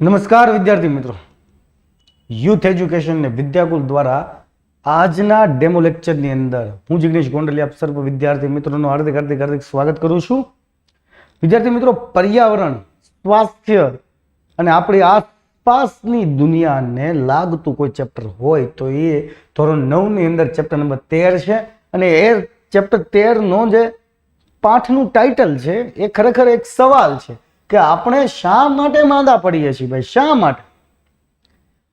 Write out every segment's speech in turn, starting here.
નમસ્કાર વિદ્યાર્થી મિત્રો. યુથ એજ્યુકેશન ને વિદ્યાકુલ દ્વારા આજના ડેમો લેક્ચરની અંદર હું જિગ્નેશ ગોંડલી આપ સર્વ વિદ્યાર્થી મિત્રોનું હાર્દિક હાર્દિક હાર્દિક સ્વાગત કરું છું. વિદ્યાર્થી મિત્રો, પર્યાવરણ, સ્વાસ્થ્ય અને આપણી આસપાસની દુનિયાને લાગતું કોઈ ચેપ્ટર હોય તો એ ધોરણ નવની અંદર ચેપ્ટર નંબર તેર છે અને એ ચેપ્ટર તેરનો જે પાઠનું ટાઇટલ છે એ ખરેખર એક સવાલ છે. કે આપણે શા માટે માંદા પડીએ છીએ ભાઈ? શા માટે?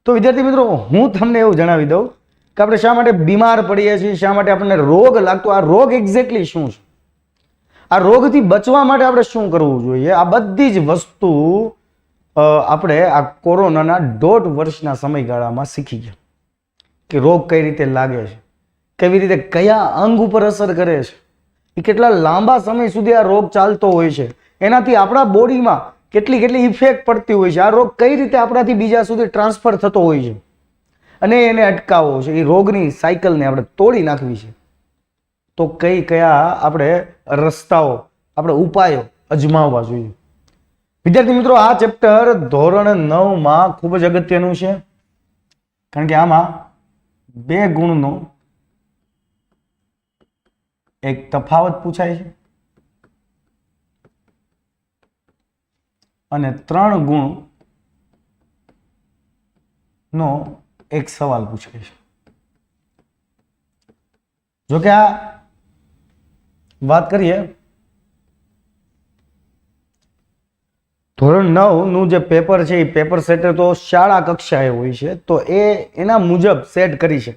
તો વિદ્યાર્થી મિત્રો, હું તમને એવું જણાવી દઉં કે આપણે શા માટે બીમાર પડીએ છીએ, શા માટે આપણને રોગ લાગતો આ રોગ એક્ઝેક્ટલી શું છે? આ રોગથી બચવા માટે આપણે શું કરવું જોઈએ? આ બધી જ વસ્તુ આપણે આ કોરોનાના દોઢ વર્ષના સમયગાળામાં શીખી ગયા કે રોગ કઈ રીતે લાગે છે, કેવી રીતે કયા અંગ ઉપર અસર કરે છે. એ કેટલા લાંબા સમય સુધી આ રોગ ચાલતો હોય છે. એનાથી આપણા બોડીમાં કેટલી કેટલી ઇફેક્ટ પડતી હોય છે. આ રોગ કઈ રીતે આપણાથી બીજા સુધી ટ્રાન્સફર થતો હોય છે? અને એને અટકાવવો છે. એ રોગની સાયકલને આપણે તોડી નાખવી છે. તો કઈ કયા આપણે રસ્તાઓ, આપણે ઉપાયો અજમાવવા જોઈએ? વિદ્યાર્થી મિત્રો, આ ચેપ્ટર ધોરણ નવમાં ખૂબ જ અગત્યનું છે. કારણ કે આમાં બે ગુણનો એક તફાવત પૂછાય છે. અને ત્રણ ગુણ નો એક સવાલ પૂછાય છે. જોકે આ વાત કરીએ, ધોરણ નવનું જે પેપર છે, એ પેપર સેટર તો શાળા કક્ષાએ હોય છે, તો એ એના મુજબ સેટ કરી છે.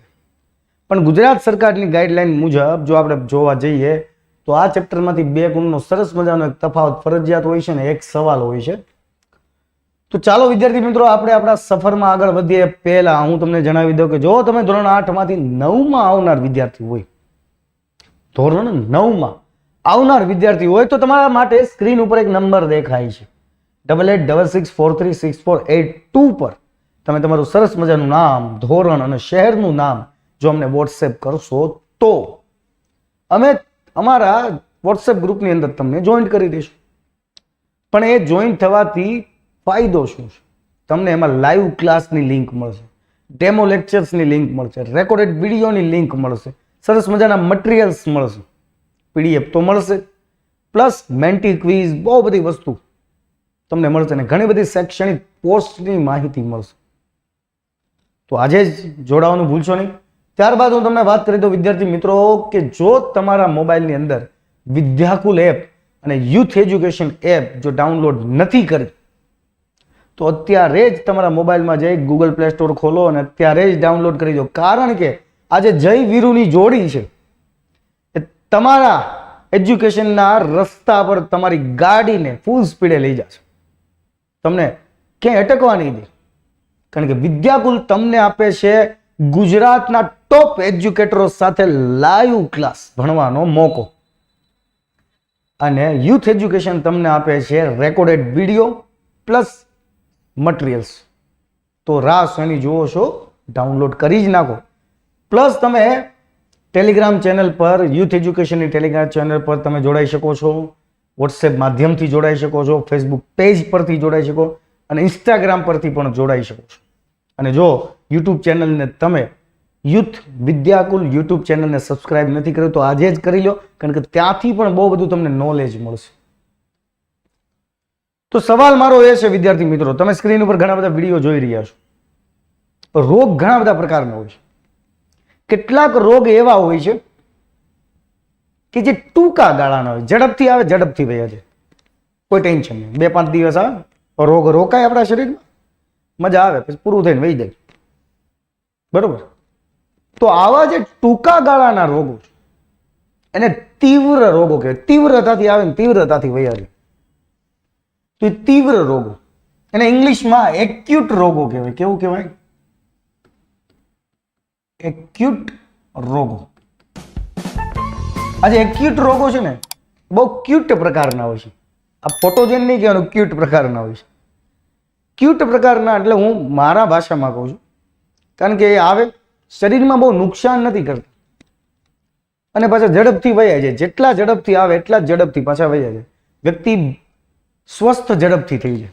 પણ ગુજરાત સરકારની ગાઈડલાઈન મુજબ જો આપણે જોવા જઈએ, તો આ ચેપ્ટરમાંથી બે ગુણનો સરસ મજાનો એક તફાવત ફરજિયાત હોય છે ને એક સવાલ હોય છે. તો ચાલો વિદ્યાર્થી મિત્રો, આપણે આપણા સફરમાં આગળ વધીએ. પહેલા હું તમને જણાવી દઉં કે જો તમે ધોરણ આઠમાંથી નવમાં આવનાર વિદ્યાર્થી હોય, ધોરણ નવમાં આવનાર વિદ્યાર્થી હોય, તો તમારા માટે સ્ક્રીન ઉપર એક નંબર દેખાય છે. Double eight double six four three six four eight two પર તમે તમારું સરસ મજાનું નામ, ધોરણ અને શહેરનું નામ જો અમને વોટ્સએપ કરશો તો અમે અમારા વોટ્સએપ ગ્રુપની અંદર તમને જોઈન્ટ કરી દઈશું. પણ એ જોઈન્ટ થવાથી ફાયદો શું છે? તમને એમાં લાઈવ ક્લાસની લિંક મળશે ડેમો લેક્ચર્સની લિંક મળશે રેકોર્ડેડ વિડીયોની લિંક મળશે, સરસ મજાના મટીરિયલ્સ મળશે પીડીએફ તો મળશે પ્લસ મેન્ટી ક્વિઝ બહુ બધી વસ્તુ તમને મળશે અને ઘણી બધી શૈક્ષણિક પોસ્ટની માહિતી મળશે. તો આજે જ જોડાવાનું ભૂલશો નહીં. ત્યારબાદ હું તમને વાત કરી દઉં વિદ્યાર્થી મિત્રો કે જો તમારા મોબાઈલની અંદર વિદ્યાકુલ એપ અને યુથ એજ્યુકેશન એપ જો ડાઉનલોડ નથી કરી તો અત્યારે જ તમારા મોબાઈલમાં જઈ ગૂગલ પ્લે સ્ટોર ખોલો અને અત્યારે જ ડાઉનલોડ કરી દો. કારણ કે આજે જય વીરુની જોડી છે. એ તમારા એજ્યુકેશનના રસ્તા પર તમારી ગાડીને ફૂલ સ્પીડે લઈ જશે. તમને ક્યાંય અટકવા નહીં દે. કારણ કે વિદ્યાકુલ તમને આપે છે ગુજરાતના ટોપ એજ્યુકેટરો સાથે લાઈવ ક્લાસ ભણવાનો મોકો. અને યુથ એજ્યુકેશન તમને આપે છે રેકોર્ડેડ વીડિયો પ્લસ મટીરિયલ્સ તો રાસ એની જુઓ છો ડાઉનલોડ કરી જ નાખો. પ્લસ તમે ટેલિગ્રામ ચેનલ પર યુથ એજ્યુકેશનની ટેલિગ્રામ ચેનલ પર તમે જોડાઈ શકો છો વોટ્સએપ માધ્યમથી જોડાઈ શકો છો ફેસબુક પેજ પરથી જોડાઈ શકો અને ઇન્સ્ટાગ્રામ પરથી પણ જોડાઈ શકો છો. અને જો યુટ્યુબ ચેનલને તમે યુથ વિદ્યાકુલ યુટ્યુબ ચેનલને સબસ્ક્રાઇબ નથી કર્યું તો આજે જ કરી લો, કારણ કે ત્યાંથી પણ બહુ બધું તમને નોલેજ મળશે. તો સવાલ મારો એ છે, વિદ્યાર્થી મિત્રો, તમે સ્ક્રીન ઉપર ઘણા બધા વીડિયો જોઈ રહ્યા છો. રોગ ઘણા બધા પ્રકારના હોય છે. કેટલાક રોગ એવા હોય છે કે જે ટૂંકા ગાળાના હોય, ઝડપથી આવે, ઝડપથી વયા છે. કોઈ ટેન્શન નહીં. બે, પાંચ દિવસ આવે, રોગ રોકાય આપણા શરીરમાં, મજા આવે, પછી પૂરું થઈને વહી જાય. બરોબર? તો આવા જે ટૂંકા ગાળાના રોગો છે, એને તીવ્ર રોગો કહેવાય. તીવ્રતાથી આવે ને તીવ્રતાથી વયા જાય તો એ તીવ્ર રોગો. એને ઇંગ્લિશમાં એક્યુટ રોગો કહેવાય. કેવું કહેવાય? એક્યુટ રોગો. આજે એક્યુટ રોગો છે ને, બહુ ક્યુટ પ્રકારના હોય છે. આ ફોટોજેન નહીં કહેવાનું ક્યુટ પ્રકારના હોય છે. ક્યુટ પ્રકારના એટલે હું મારા ભાષામાં કહું છું. કારણ કે એ આવે, શરીરમાં બહુ નુકસાન નથી કરતા. અને પાછા ઝડપથી વયા જાય. જેટલા ઝડપથી આવે, એટલા જ ઝડપથી પાછા વયા જાય. વ્યક્તિ સ્વસ્થ ઝડપથી થઈ જાય.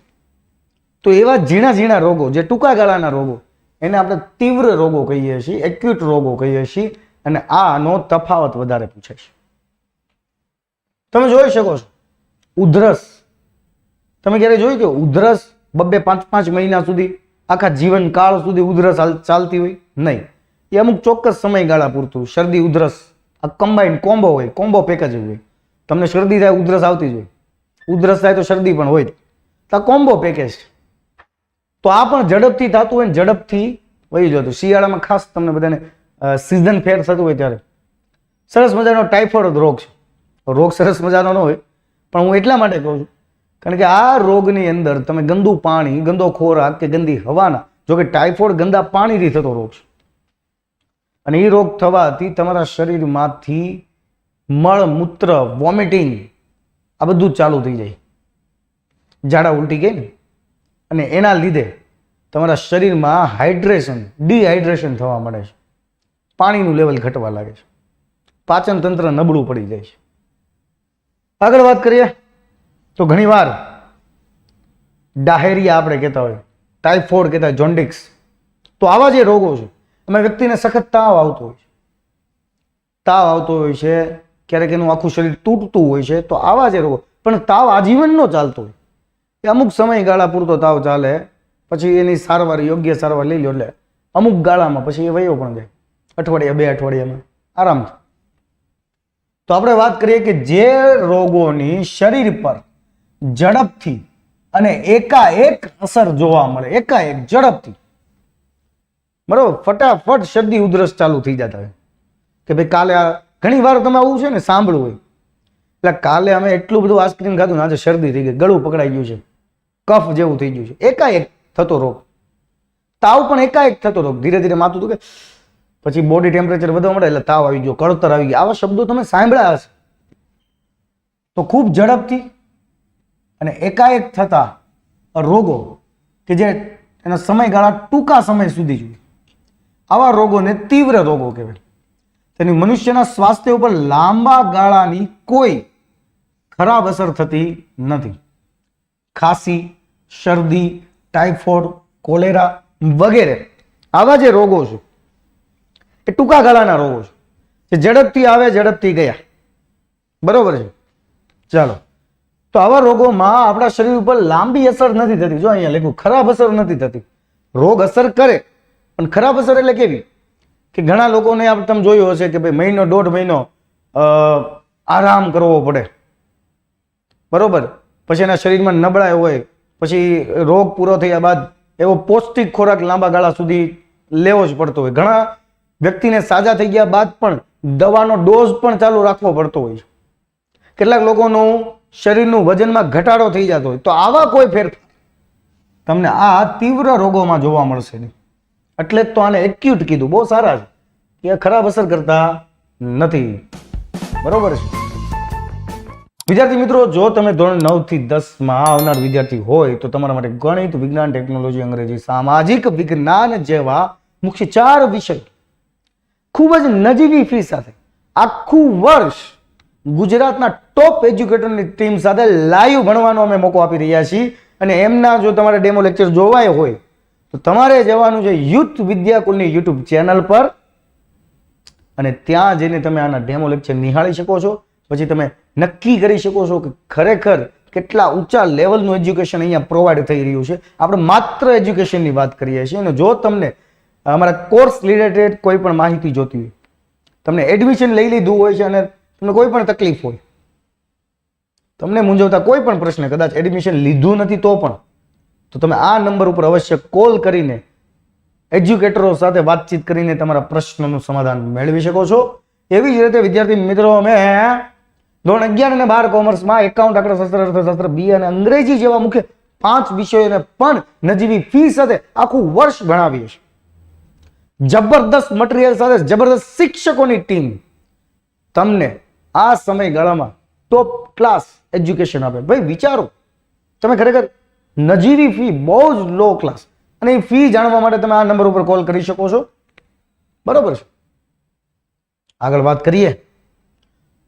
તો એવા ઝીણા ઝીણા રોગો, જે ટૂંકા ગાળાના રોગો, એને આપણે તીવ્ર રોગો કહીએ છીએ, એક્યુટ રોગો કહીએ છીએ, અને આનો તફાવત વધારે પૂછે છે. તમે જોઈ શકો છો, ઉધરસ. તમે ક્યારે જોયું કે ઉધરસ બબ્બે પાંચ પાંચ મહિના સુધી, આખા જીવનકાળ સુધી ઉધરસ ચાલતી હોય? નહીં. એ અમુક ચોક્કસ સમયગાળા પૂરતું. શરદી, ઉધરસ, આ કમ્બાઈન કોમ્બો હોય કોમ્બો પેકેજ હોય. તમને શરદી થાય, ઉધરસ આવતી જ હોય. ઉધરસ થાય તો શરદી પણ હોય તો કોમ્બો પેકેજ તો આ પણ ઝડપથી થતું હોય ને ઝડપથી વહી જતું શિયાળામાં ખાસ તમને બધાને સિઝન ફેર થતું હોય ત્યારે. સરસ મજાનો ટાઇફોઇડ રોગ છે. રોગ સરસ મજાનો ન હોય, પણ હું એટલા માટે કહું છું. કારણ કે આ રોગની અંદર તમે ગંદુ પાણી, ગંદો ખોરાક કે ગંદી હવાના, જો કે ટાઇફોઇડ ગંદા પાણીથી થતો રોગ છે. અને એ રોગ થવાથી તમારા શરીરમાંથી મળ મૂત્ર વોમિટિંગ આ બધું જ ચાલુ થઈ જાય. ઝાડા ઉલટી ગઈ ને. અને એના લીધે તમારા શરીરમાં હાઇડ્રેશન, ડિહાઇડ્રેશન થવા મળે છે. પાણીનું લેવલ ઘટવા લાગે છે. પાચન તંત્ર નબળું પડી જાય છે. આગળ વાત કરીએ તો ઘણીવાર ડાહેરિયા આપણે કહેતા હોય, ટાઇફોઇડ કહેતા હોય જોન્ડિક્સ. તો આવા જે રોગો છે, એમાં વ્યક્તિને સખત તાવ આવતો હોય છે. તાવ આવતો હોય છે ક્યારેક એનું આખું શરીર તૂટતું હોય છે, તો આવા જે રોગો. પણ તાવ આજીવનનો ચાલતો હોય. એ અમુક સમયગાળા પૂરતો તાવ ચાલે, પછી એની સારવાર, યોગ્ય સારવાર લઈ લો એટલે અમુક ગાળામાં પછી એ વયો પણ જાય. અઠવાડિયા, બે અઠવાડિયામાં. આરામથી તો આપણે વાત કરીએ કે જે રોગોની શરીર પર ઝડપથી અને એકાએક અસર જોવા મળે, એકાએક ઝડપથી. બરોબર? ફટાફટ શરદી ઉધરસ ચાલુ થઈ જતા હોય. કે ભાઈ કાલે આ ઘણી વાર તમે આવું છે ને સાંભળવું હોય. એટલે કાલે અમે એટલું બધું આઈસ્ક્રીમ ખાધું ને આજે શરદી થઈ ગઈ, ગળું પકડાઈ ગયું છે. કફ જેવું થઈ ગયું છે. એકાએક થતો રોગ. તાવ પણ એકાએક થતો રોગ. ધીરે ધીરે માથું કે પછી બોડી ટેમ્પરેચર વધવા મળે એટલે તાવ આવી ગયો, કળતર આવી ગયો આવા શબ્દો તમે સાંભળ્યા હશે. તો ખૂબ ઝડપથી અને એકાએક થતા રોગો કે જે એના સમયગાળા ટૂંકા સમય સુધી જોઈએ આવા રોગોને તીવ્ર રોગો કહેવાય. તેની મનુષ્યના સ્વાસ્થ્ય ઉપર લાંબા ગાળાની કોઈ ખરાબ અસર થતી નથી. ખાંસી, શરદી, ટાઇફોઇડ, કોલેરા વગેરે આવા જે રોગો છે, એ ટૂંકા ગાળાના રોગો છે, જે ઝડપથી આવે, ઝડપથી ગયા. બરોબર છે? ચાલો. તો આવા રોગોમાં આપણા શરીર ઉપર લાંબી અસર નથી થતી. જો અહીંયા લખ્યું, ખરાબ અસર નથી થતી. રોગ અસર કરે, પણ ખરાબ અસર એટલે કેવી? કે ઘણા લોકોને આપણે તમે જોયું હશે કે ભાઈ મહિનો, દોઢ મહિનો આરામ કરવો પડે. બરોબર? પછી એના શરીરમાં નબળાઈ હોય, પછી રોગ પૂરો થયા બાદ એવો પૌષ્ટિક ખોરાક લાંબા ગાળા સુધી લેવો જ પડતો હોય. ઘણા વ્યક્તિને સાજા થઈ ગયા બાદ પણ દવાનો ડોઝ પણ ચાલુ રાખવો પડતો હોય છે. કેટલાક લોકોનું શરીરનું વજનમાં ઘટાડો થઈ જતો હોય. તો આવા કોઈ ફેરફાર તમને આ તીવ્ર રોગોમાં જોવા મળશે નહીં. એટલે તો આને એક્યુટ કીધું. બહુ સારા છે. કે ખરાબ અસર કરતા નથી. બરોબર છે. વિદ્યાર્થી મિત્રો, જો તમે ધોરણ નવથી દસમાં આવનાર વિદ્યાર્થી હોય, તો તમારા માટે ગણિત, વિજ્ઞાન, ટેકનોલોજી, અંગ્રેજી, સામાજિક વિજ્ઞાન જેવા મુખ્ય ચાર વિષય ખૂબ જ નજીવી ફી સાથે આખું વર્ષ ગુજરાતના ટોપ એજ્યુકેટરની ટીમ સાથે લાઈવ ભણવાનો અમે મોકો આપી રહ્યા છીએ. અને એમના જો તમારે ડેમો લેક્ચર જોવાય હોય તો તમારે જવાનું છે યુથ વિદ્યાકુલની યુટ્યુબ ચેનલ પર. અને ત્યાં જઈને તમે આના ડેમો લેક્ચર નિહાળી શકો છો. પછી તમે નક્કી કરી શકો છો કે ખરેખર કેટલા ઊંચા લેવલનું એજ્યુકેશન અહીંયા પ્રોવાઈડ થઈ રહ્યું છે. આપણે માત્ર એજ્યુકેશનની વાત કરીએ છીએ અને જો તમને અમારા કોર્સ રિલેટેડ કોઈ પણ માહિતી જોતી હોય, તમને એડમિશન લઈ લીધું હોય છે અને તમને કોઈ પણ તકલીફ હોય, તમને મૂંઝવતા કોઈ પણ પ્રશ્ન કદાચ એડમિશન લીધું નથી તો પણ તો તમે આ નંબર ઉપર અવશ્ય કોલ કરીને એજ્યુકેટરો સાથે વાતચીત કરીને તમારા પ્રશ્નોનું સમાધાન મેળવી શકો છો. એવી જ રીતે, વિદ્યાર્થી મિત્રો, અમે ધોરણ અગિયાર અને બાર કોમર્સમાં એકાઉન્ટ આંકડાશાસ્ત્ર અર્થશાસ્ત્ર, બી અને અંગ્રેજી જેવા મુખ્ય પાંચ વિષયોને પણ નજીવી ફી સાથે આખું વર્ષ ભણાવીએ છીએ. જબરદસ્ત મટીરિયલ સાથે જબરદસ્ત શિક્ષકોની ટીમ તમને આ સમયગાળામાં ટોપ ક્લાસ એજ્યુકેશન આપે. ભાઈ, વિચારો. તમે ખરેખર નજીવી ફી બહુ જ લો ક્લાસ અને એ ફી જાણવા માટે તમે આ નંબર ઉપર કોલ કરી શકો છો. બરોબર છે? આગળ વાત કરીએ.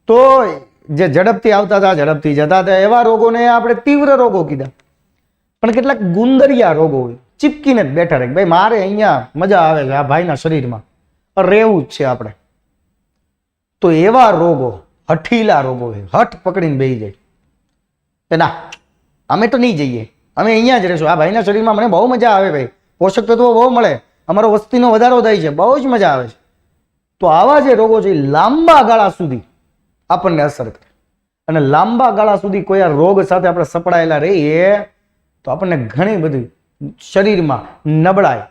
તો જે ઝડપથી આવતા હતા, ઝડપથી જતા હતા, એવા રોગોને આપણે તીવ્ર રોગો કીધા. પણ કેટલાક ગુંદરિયા રોગો હોય. ચીપકીને જ બેઠા રહે. ભાઈ, મારે અહીંયા મજા આવે છે આ ભાઈના શરીરમાં. રહેવું જ છે આપણે. તો એવા રોગો, હઠીલા રોગો હોય. હઠ પકડીને બેસી જાય. ના, અમે તો નહીં જઈએ. અમે અહીંયા જ રહીશું. આ ભાઈના શરીરમાં મને બહુ મજા આવે ભાઈ. પોષક તત્વો બહુ મળે. અમારો વસ્તીનો વધારો થાય છે. બહુ જ મજા આવે છે. તો આવા જે રોગો છે લાંબા ગાળા સુધી આપણને અસર કરે. અને લાંબા ગાળા સુધી કોઈ આ રોગ સાથે આપણે સપડાયેલા રહીએ, તો આપણને ઘણી બધી શરીરમાં નબળાઈ,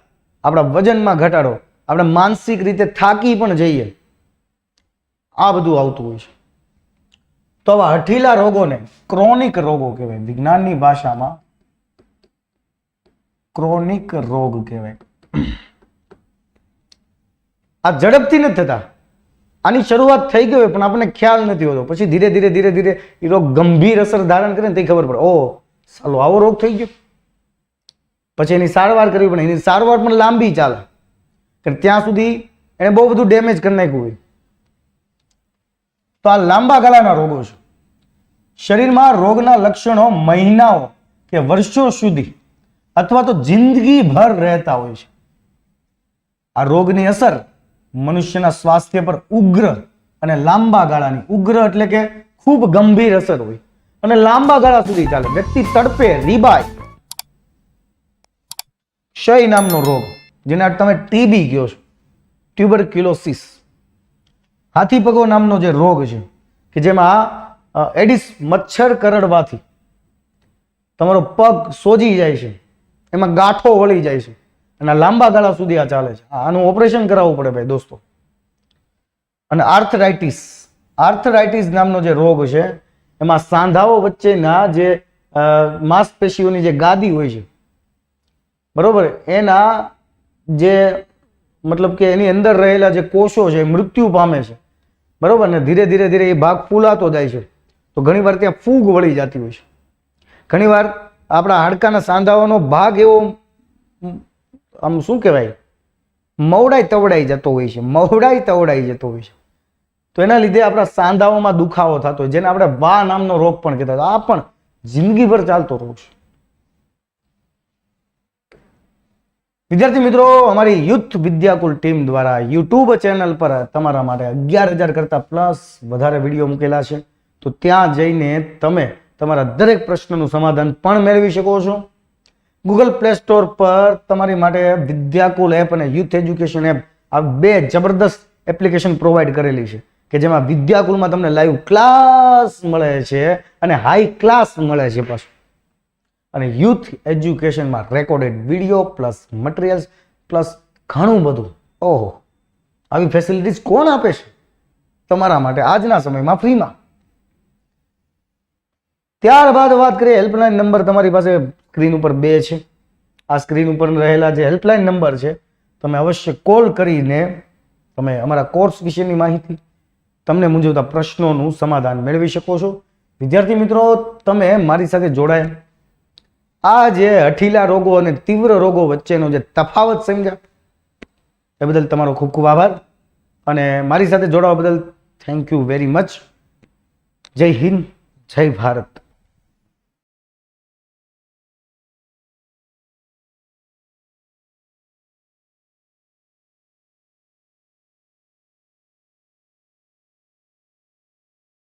આપણા વજનમાં ઘટાડો, આપણે માનસિક રીતે થાકી પણ જઈએ. આ બધું આવતું હોય છે. તો આવા હઠીલા રોગોને, ક્રોનિક રોગો કહેવાય. વિજ્ઞાનની ભાષામાં ક્રોનિક રોગ કહેવાય. આ ઝડપથી નથી થતા. આની શરૂઆત થઈ ગઈ હોય પણ આપણને ખ્યાલ નથી હોતો. પછી ધીરે ધીરે ધીરે ધીરે એ રોગ ગંભીર અસર ધારણ કરે ને તે ખબર પડે. ઓ સાલો, આવો રોગ થઈ ગયો. પછી એની સારવાર કરવી પડે. એની સારવાર પણ લાંબી ચાલે. કે ત્યાં સુધી એને બહુ બધું ડેમેજ કરી નાખ્યું હોય. તો આ લાંબા ગાળાના રોગો છે. શરીરમાં રોગના લક્ષણો મહિનાઓ કે વર્ષો સુધી અથવા તો જિંદગીભર રહેતા હોય છે. આ રોગની અસર મનુષ્યના સ્વાસ્થ્ય પર ઉગ્ર અને લાંબા ગાળાની, ઉગ્ર એટલે કે ખૂબ ગંભીર અસર હોય. અને લાંબા ગાળા સુધી ચાલે. વ્યક્તિ તડપે, રીબાય, ક્ષય નામનો રોગ, જેને તમે ટીબી કહો છો. ટ્યુબરક્યુલોસિસ. હાથી પગો નામનો જે રોગ છે, કે જેમાં એડિસ મચ્છર કરડવાથી તમારો પગ સોજી જાય છે. એમાં ગાંઠો વળી જાય છે. અને લાંબા ગાળા સુધી આ ચાલે છે. આનું ઓપરેશન કરાવવું પડે ભાઈ દોસ્તો. અને આર્થરાઇટિસ આર્થરાઇટિસ નામનો જે રોગ છે, એમાં સાંધાઓ વચ્ચેના જે માંસપેશીઓની જે ગાદી હોય છે. બરોબર? એના જે, મતલબ કે એની અંદર રહેલા જે કોષો છે મૃત્યુ પામે છે. બરોબર? ને ધીરે ધીરે ધીરે એ ભાગ ફૂલાતો જાય છે. તો ઘણીવાર ત્યાં ફૂગ વળી જતી હોય છે. ઘણીવાર આપણા હાડકાના સાંધાઓનો ભાગ એવો આમ શું કહેવાય? મવડાઈ તવડાઈ જતો હોય છે, મવડાઈ તવડાઈ જતો હોય છે. તો એના લીધે આપણા સાંધાઓમાં દુખાવો થતો હોય, જેને આપણે વા નામનો રોગ પણ કહેતા હતા. આ પણ જિંદગીભર ચાલતો રોગ છે. વિદ્યાર્થી મિત્રો, અમારી યુથ વિદ્યાકુલ ટીમ દ્વારા યુટ્યુબ ચેનલ પર તમારા માટે અગિયાર હજાર કરતાં પ્લસ વધારે વીડિયો મૂકેલા છે. તો ત્યાં જઈને તમે તમારા દરેક પ્રશ્નનું સમાધાન પણ મેળવી શકો છો. ગૂગલ પ્લે સ્ટોર પર તમારી માટે વિદ્યાકુલ એપ અને યુથ એજ્યુકેશન એપ આ બે જબરદસ્ત એપ્લિકેશન પ્રોવાઈડ કરેલી છે કે જેમાં વિદ્યાકુલમાં તમને લાઈવ ક્લાસ મળે છે અને હાઈ ક્લાસ મળે છે પાછું. અને યુથ એજ્યુકેશનમાં recorded video plus materials plus ઘણું બધું. ઓહો. આવી ફેસિલિટીઝ કોણ આપે છે? તમારા માટે આજના સમયમાં ફ્રીમાં ત્યારબાદ વાત કરીએ હેલ્પલાઇન નંબર. તમારી પાસે સ્ક્રીન ઉપર બે છે. આ સ્ક્રીન ઉપર રહેલા જે હેલ્પલાઇન નંબર છે, તમે અવશ્ય કોલ કરીને તમે અમારા કોર્સ વિશેની માહિતી, તમને મૂંઝવતા પ્રશ્નોનું સમાધાન મેળવી શકો છો. વિદ્યાર્થી મિત્રો, તમે મારી સાથે જોડાયા. આ જે હઠીલા રોગો અને તીવ્ર રોગો વચ્ચેનો જે તફાવત સમજ્યા, એ બદલ તમારો ખૂબ ખૂબ આભાર. અને મારી સાથે જોડાવા બદલ થેન્ક યુ વેરી મચ જય હિન્દ, જય ભારત.